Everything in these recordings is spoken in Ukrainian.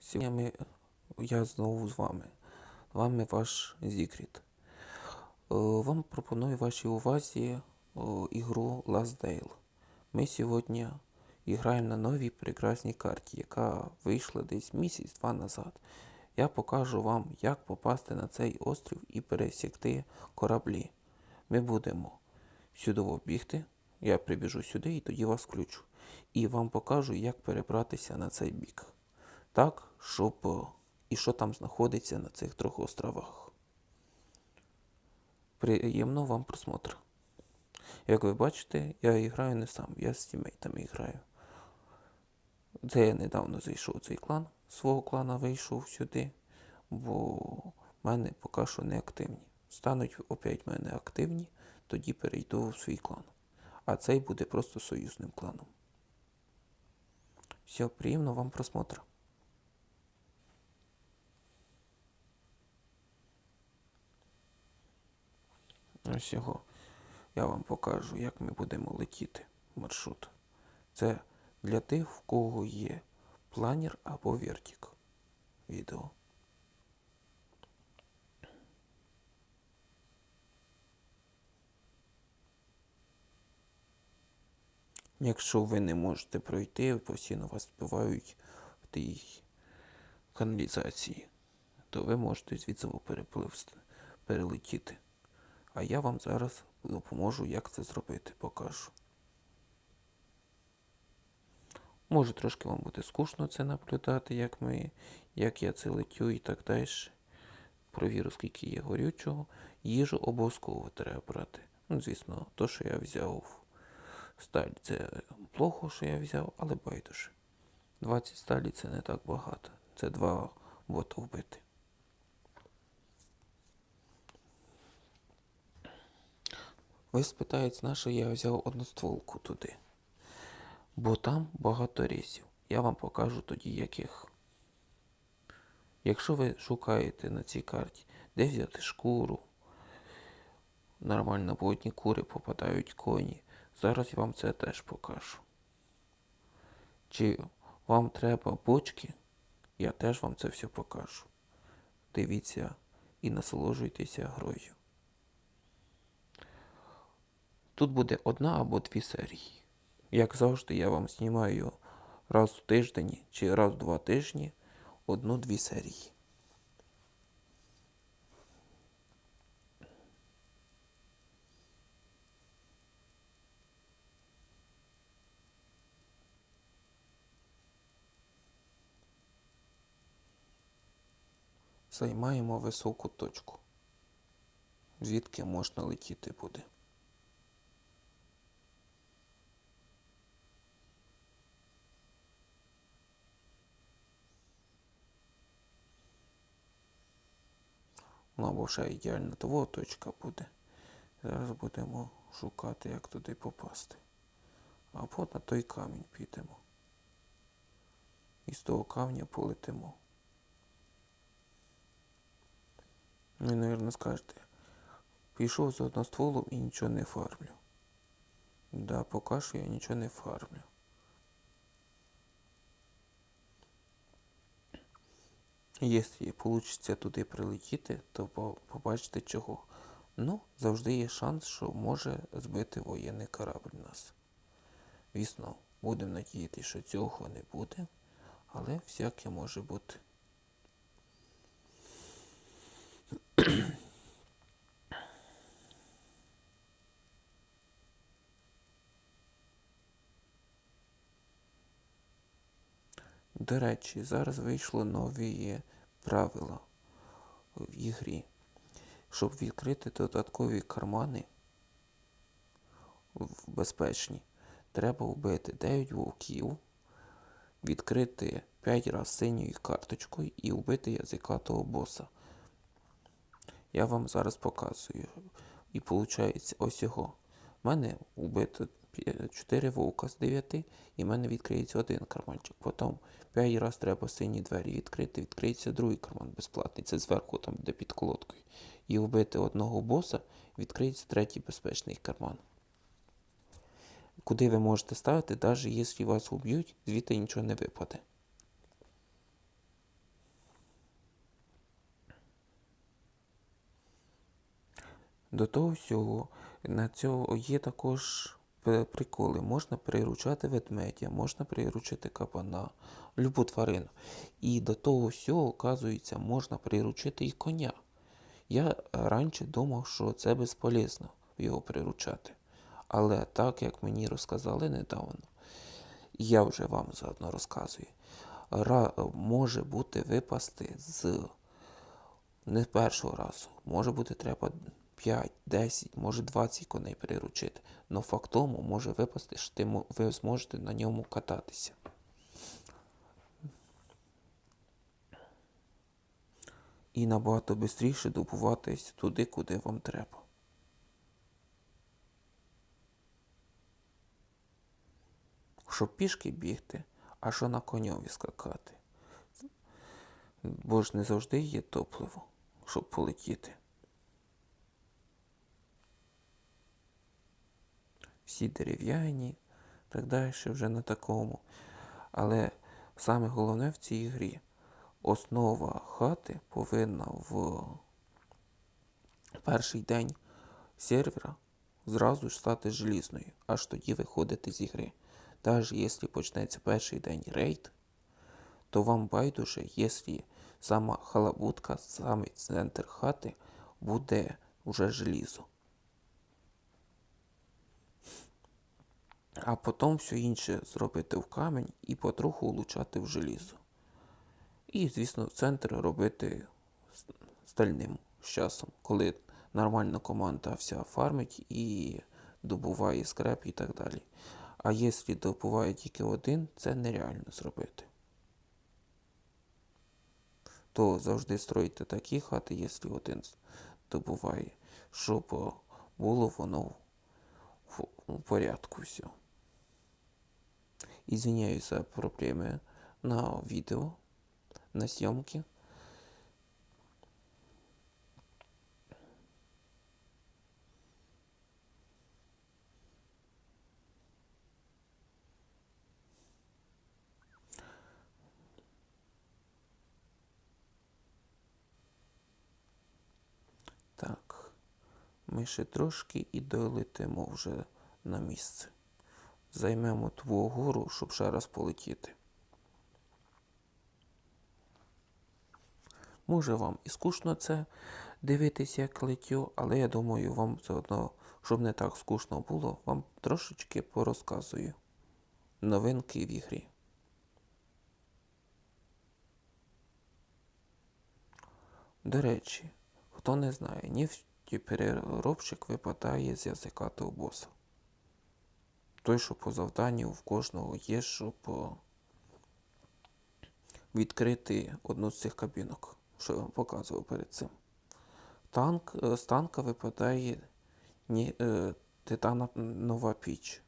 Сьогодні я знову з вами. З вами ваш Зікріт. Е, Вам пропоную вашій увазі ігру Last Dale. Ми сьогодні граємо на новій прекрасній карті, яка вийшла десь місяць-два назад. Я покажу вам, як попасти на цей острів і пересікти кораблі. Ми будемо сюди бігти. Я прибіжу сюди і тоді вас включу. І вам покажу, як перебратися на цей бік. Так, щоб е, і що там знаходиться на цих трьох островах. Приємного вам просмотру. Як ви бачите, я граю не сам, я з тімейтами граю. Це я недавно зайшов в цей клан, свого клана вийшов сюди, бо в мене поки що не активні. Стануть опять в мене активні, тоді перейду в свій клан. А цей буде просто союзним кланом. Все, приємного вам просмотру. Ось його. Я вам покажу, як ми будемо летіти маршрут. Це для тих, в кого є планер або вертик. Відео. Якщо ви не можете пройти, постійно вас вбивають в тій каналізації, то ви можете звідси перелетіти. А я вам зараз допоможу, як це зробити, покажу. Може трошки вам буде скучно це наблюдати, як ми, як я це летю і так далі. Провірю, скільки є горючого. Їжу обов'язково треба брати. Ну, звісно, то, що я взяв сталь, це плохо, що я взяв, але байдуже. 20 сталі це не так багато. Це два бота вбити. Ви спитаєте, на що я взяв одностволку туди. Бо там багато рейсів. Я вам покажу тоді яких. Якщо ви шукаєте на цій карті, де взяти шкуру, нормально по одні кури попадають коні. Зараз я вам це теж покажу. Чи вам треба бочки, я теж вам це все покажу. Дивіться і насолоджуйтеся грою. Тут буде одна або дві серії. Як завжди, я вам знімаю раз в тиждень чи раз в два тижні одну-дві серії. Займаємо високу точку, звідки можна летіти буде. Ну або ще ідеальна того точка буде. Зараз будемо шукати, як туди попасти. Або на той камінь підемо. І з того камня полетимо. Ви, мабуть, скажете, пішов з одностволом і нічого не фармлю. Да, поки що я нічого не фармлю. Якщо вийде туди прилетіти, то по- побачите чого. Ну, завжди є шанс, що може збити воєнний корабль нас. Звісно, будемо надіятися, що цього не буде, але всяке може бути. До речі, зараз вийшло нові правила в ігрі. Щоб відкрити додаткові кармани в- безпечні, треба вбити 9 вовків, відкрити 5 разів синьою карточкою і вбити язикатого боса. Я вам зараз показую. І виходить ось його. У мене вбито 4 вовка з 9, і в мене відкриється один карманчик. Потім 5 раз треба сині двері відкрити, відкриється другий карман безплатний, це зверху там буде під колодкою. І вбити одного боса, відкриється третій безпечний карман. Куди ви можете ставити, навіть якщо вас уб'ють, звідти нічого не випаде. До того всього, на цього є також приколи. Можна приручати ведмедя, можна приручити кабана, любу тварину. І до того всього, оказується, можна приручити і коня. Я раніше думав, що це безполезно його приручати. Але так як мені розказали недавно, я вже вам заодно розказую, може бути випасти з не першого разу. Може бути треба 5, 10, може 20 коней приручити. Но факт тому може випасти, що ти, ви зможете на ньому кататися. І набагато швидше добуватись туди, куди вам треба. Щоб пішки бігти, а що на коньові скакати. Бо ж не завжди є топливо, щоб полетіти. Всі дерев'яні, так далі вже на такому. Але саме головне в цій грі основа хати повинна в перший день сервера зразу ж стати желізною, аж тоді виходити з ігри. Навіть якщо почнеться перший день рейд, то вам байдуже, якщо сама халабутка, самий центр хати буде вже желізо. А потім все інше зробити в камінь і потроху улучшати в желізо. І, звісно, центр робити стальним з часом, коли нормальна команда вся фармить і добуває скреп і так далі. А якщо добуває тільки один, це нереально зробити. То завжди стройте такі хати, якщо один добуває, щоб було воно в, порядку все. Извиняюсь за проблеми на відео, на зйомки. Так, ми ще трошки і долетимо вже на місце. Займемо ту гору, щоб ще раз полетіти. Може вам і скучно це дивитися, як летю, але я думаю, вам заодно, щоб не так скучно було, вам трошечки порозказую новинки в ігрі. До речі, хто не знає, нефтепереробщик випадає з язика того боса. Той, що по завданню в кожного є, щоб відкрити одну з цих кабінок, що я вам показував перед цим. Танк, е, з танка випадає ні, е, титанова піч.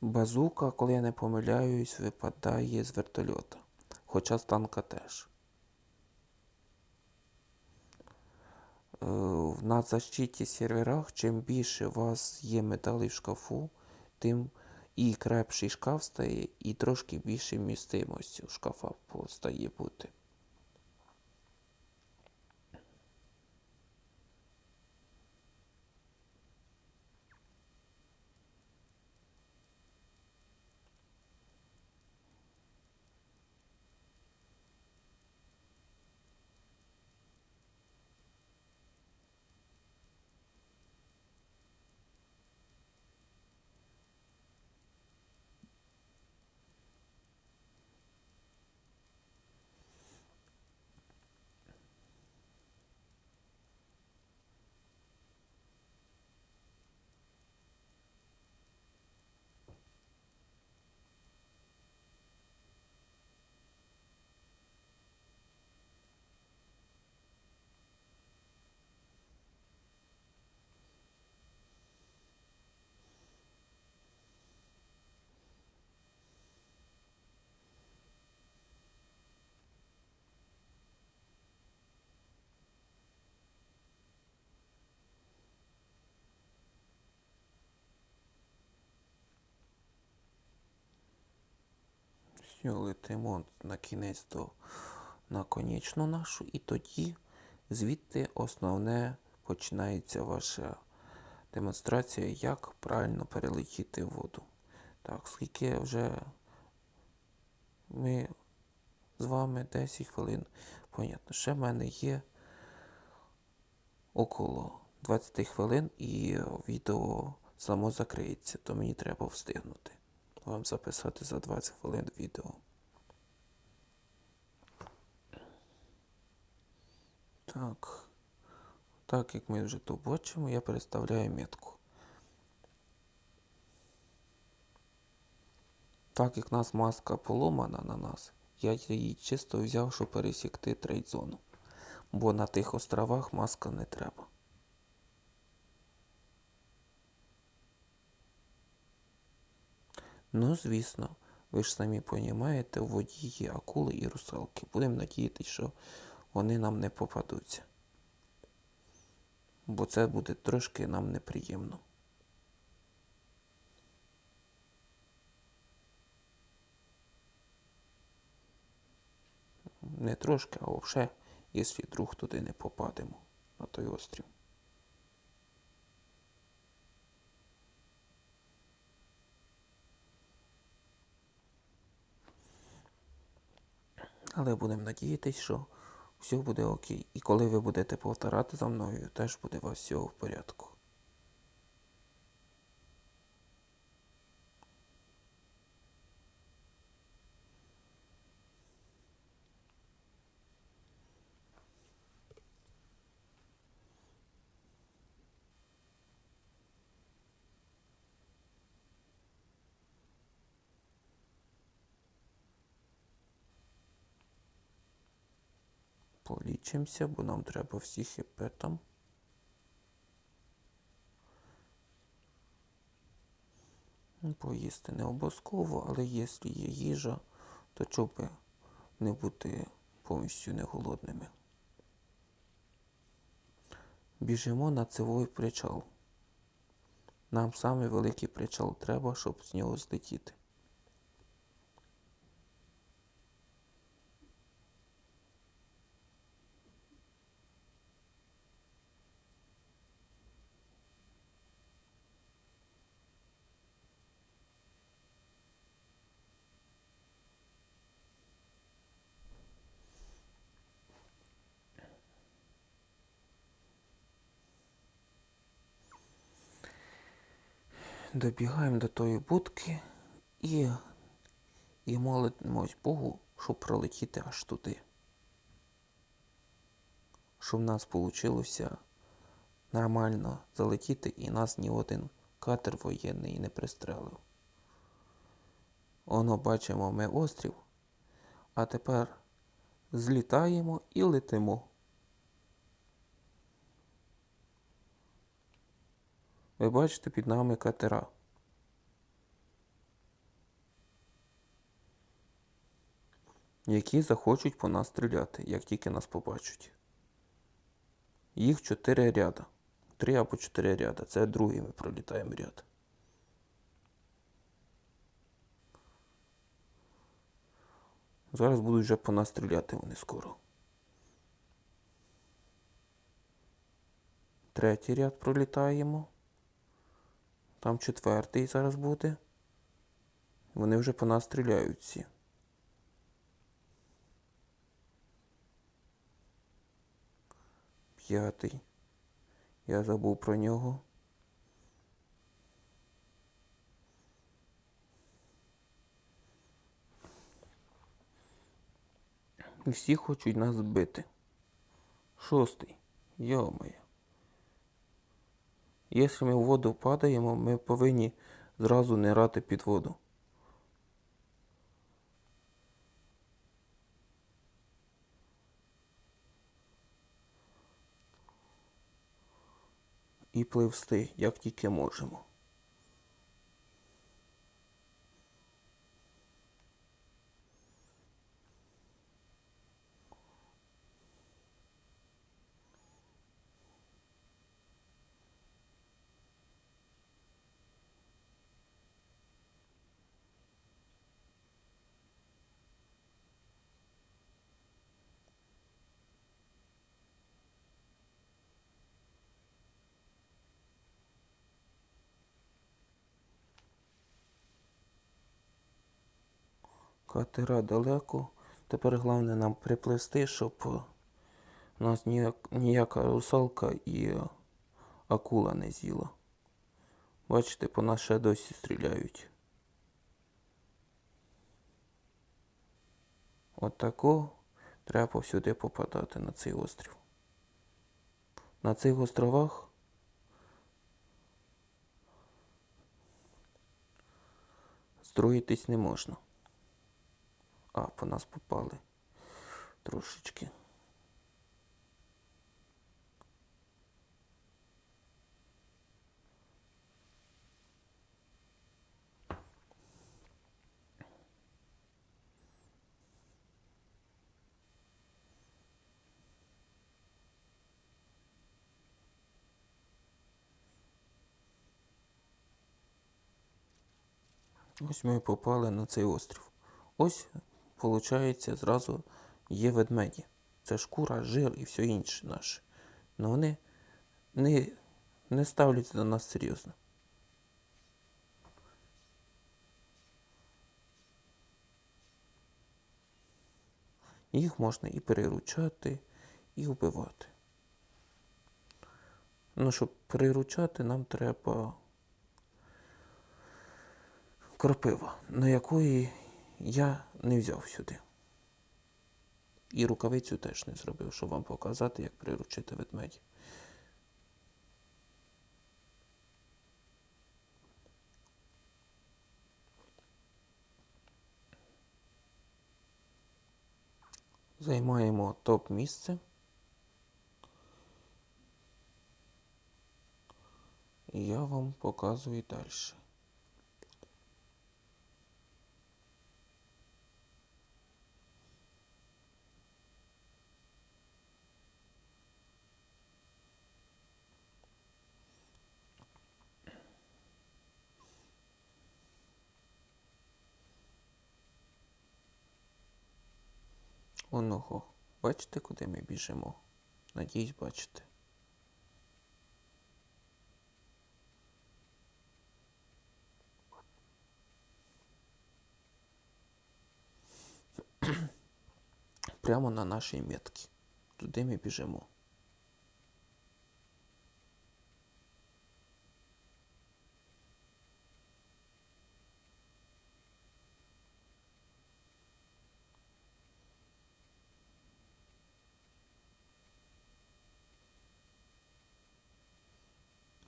Базука, коли я не помиляюсь, випадає з вертольота. Хоча з танка теж. На защиті серверах, чим більше у вас є металів в шкафу, тим і крепший шкаф стає, і трошки більше містимості у шкафа стає бути. Все, летимо на кінець до на конечну нашу, і тоді звідти основне починається ваша демонстрація, як правильно перелетіти воду. Так, скільки вже ми з вами 10 хвилин. Понятно, ще в мене є около 20 хвилин і відео само закриється, то мені треба встигнути вам записати за 20 хвилин відео. Так. Так як ми вже то бачимо, я переставляю метку. Так як нас маска поломана на нас, я її чисто взяв, щоб пересікти трейд-зону. Бо на тих островах маска не треба. Ну, звісно, ви ж самі розумієте, в воді є акули і русалки. Будемо надіятися, що вони нам не попадуться. Бо це буде трошки нам неприємно. Не трошки, а взагалі, якщо вдруг туди не попадемо на той острів. Але будемо надіятися, що все буде окей. І коли ви будете повторати за мною, теж буде у вас все в порядку. Полічимося, бо нам треба всі хп там. Ну, Поїсти не обов'язково, але якщо є їжа, то чого би не бути повністю не голодними. Біжимо на цивой причал. Нам саме великий причал треба, щоб з нього злетіти. Добігаємо до тої будки і, і молимось Богу, щоб пролетіти аж туди. Щоб в нас вийшло нормально залетіти і нас ні один катер воєнний не пристрелив. Оно бачимо ми острів, а тепер злітаємо і летимо. Ви бачите під нами катера. Які захочуть по нас стріляти, як тільки нас побачать. Їх чотири ряда. Три або чотири ряда. Це другий ми пролітаємо ряд. Зараз будуть вже по нас стріляти вони скоро. Третій ряд пролітаємо. Там четвертий зараз буде. Вони вже по нас стріляють всі. П'ятий. Я забув про нього. І всі хочуть нас збити. Шостий. Йо-моє. Якщо ми в воду падаємо, ми повинні зразу не рати під воду. І пливсти, як тільки можемо. Катера далеко. Тепер головне нам приплести, щоб е, нас ніяк, ніяка русалка і акула не з'їла. Бачите, по нас ще досі стріляють. От тако треба повсюди попадати на цей острів. На цих островах строїтись не можна. А, по нас попали трошечки. Ось ми попали на цей острів. Ось, виходить, зразу є ведмеді. Це шкура, жир і все інше наше. Но вони не, не ставляться до нас серйозно. Їх можна і переручати, і вбивати. Ну, щоб приручати, нам треба кропива, на якої я не взяв сюди. І рукавицю теж не зробив, щоб вам показати, як приручити ведмедя. Займаємо топ місце. І я вам показую далі. Оного. Бачите, куди ми біжимо? Надіюсь, бачите. Прямо на нашій метці. Туди ми біжимо.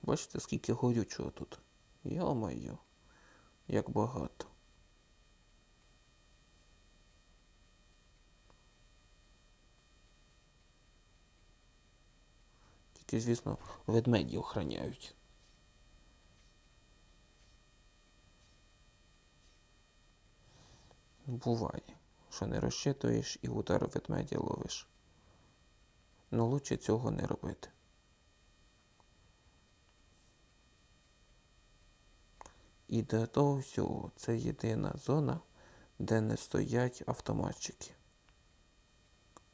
Бачите, скільки горючого тут. Йо-моє, як багато. Тільки, звісно, ведмеді охраняють. Буває, що не розчитуєш і удар ведмедя ловиш. Ну лучше цього не робити. І до того всього це єдина зона, де не стоять автоматчики.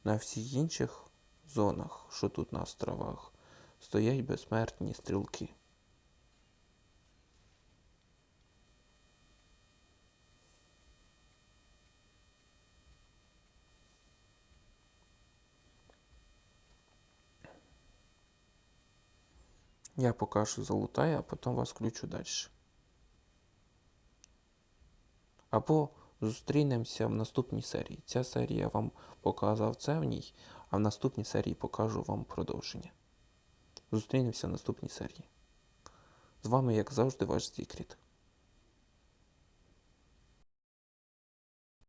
На всіх інших зонах, що тут на островах, стоять безсмертні стрілки. Я поки що а потім вас включу далі. Або зустрінемося в наступній серії. Ця серія вам показав це в ній, а в наступній серії покажу вам продовження. Зустрінемося в наступній серії. З вами, як завжди, ваш Зікріт.